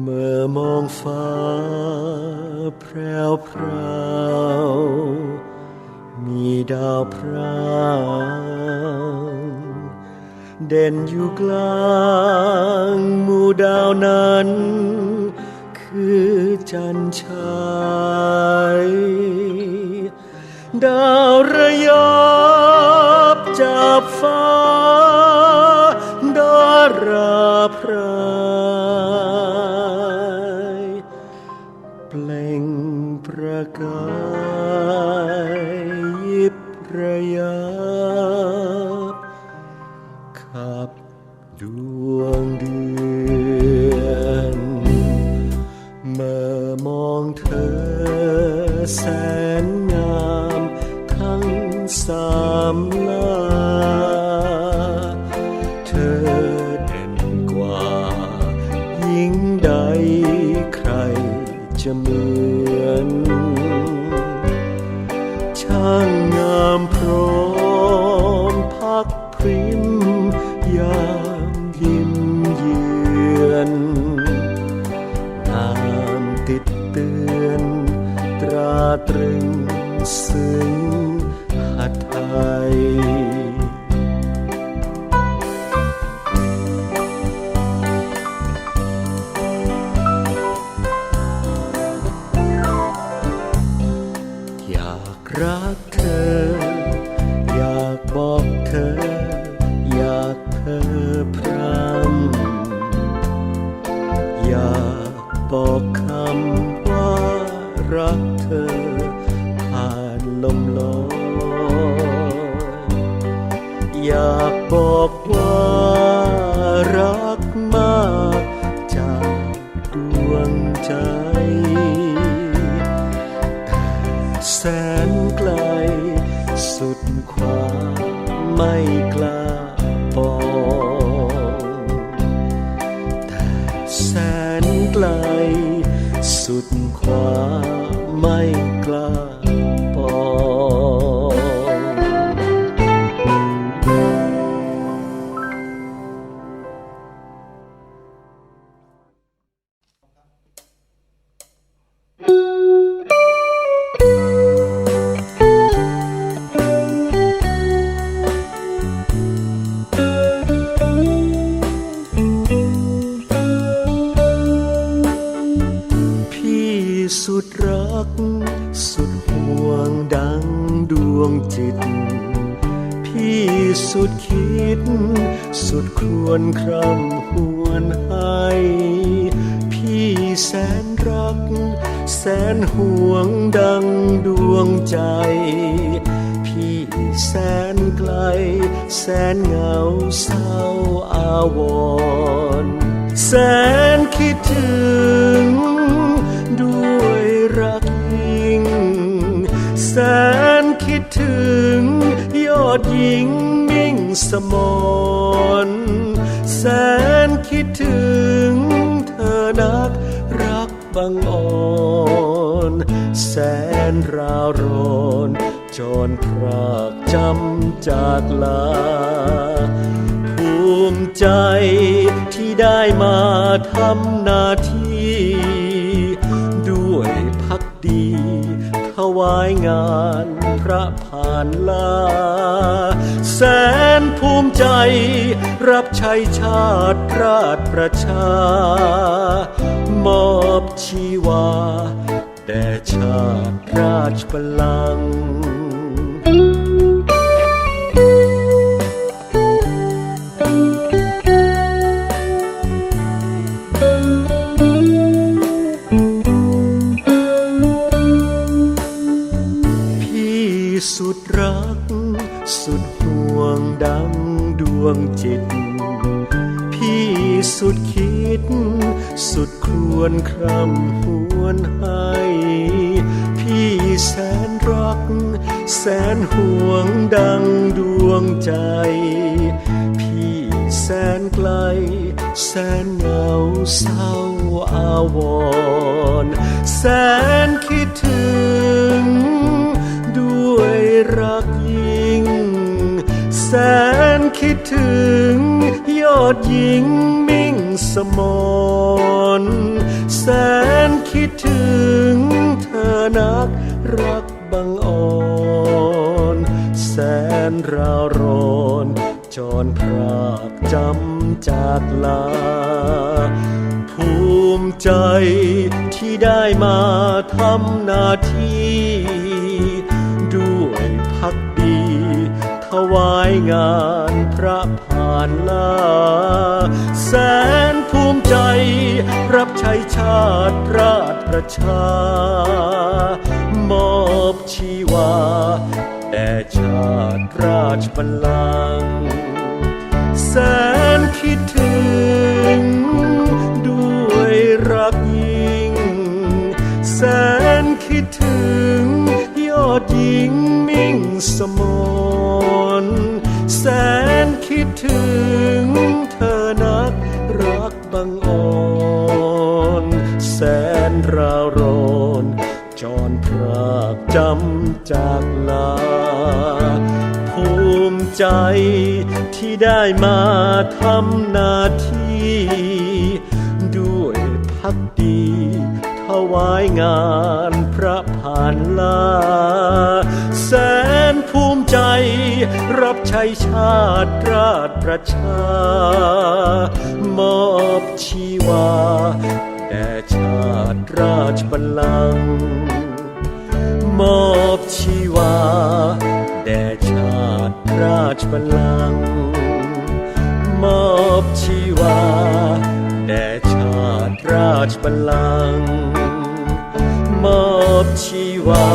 เมื่อมองฟ้าแพรวพราวมีดาวพรางเด่นอยู่กลางหมู่ดาวนั้น คือจันทรายดาว ยิบระยับ ตรึงซึ้งหัดไทยอยากรักเธ บอกว่ารักมากจากดวงใจแสนไกล สุดความไม่กล้าบอกแต่แสนไกล สุดความไม่กล้า ก สุดห่วงดังดวงจิต พี่สุดคิด สุดควรคร่ำหวนให้ พี่แสนรัก แสนห่วงดังดวงใจ พี่แสนไกล แสนเหงาเศร้าอาวร แสนคิดถึง สมนแสนคิดถึงเธอนักรักบังอ่อนแสนราวรอนจรพรากจำจากลา ภูมิใจที่ได้มาทำหน้าที่ ด้วยพักดีถวายงานพระผ่านลาแสน นภูมิใจ รับใช้ชาติราชประชา มอบชีวา แด่ชาติราชบัลลังพี่สุดรักสุดห่วงดังดวงจิต พี่สุดคิด สุดครวรคร่ำหวนให้ พี่แสนรัก แสนห่วงดังดวงใจ พี่แสนไกล แสนเหงาเศร้าอาวร แสนคิดถึง ถึง ยอดหญิงมิ่งสมนแสนคิดถึงเธอนักรักบังอ่อน แสนราวรอนจรพรากจำจากลา ภูมิใจที่ได้มาทำหน้าที่ ด้วยพัก ถวายงานพระผ่านลาแสนภูมิใจ รับใช้ชาติราชประชา มอบชีวา แด่ชาติราชบัลลังก์แสนคิดถึง ด้วยรักยิ่ง แสนคิดถึง ยอดหญิงมิ่งสมน จำจากลา ภูมิใจที่ได้มาทำหน้าที่ ด้วยพักดีถวายงานพระผ่านลา แสนภูมิใจรับใช้ชาติราชประชา มอบชีวาแด่ชาติราชบัลลังก์ มอบชีวา แด่ชาติราชบัลลังก์มอบชีวา แด่ชาติราชบัลลังก์มอบชีวา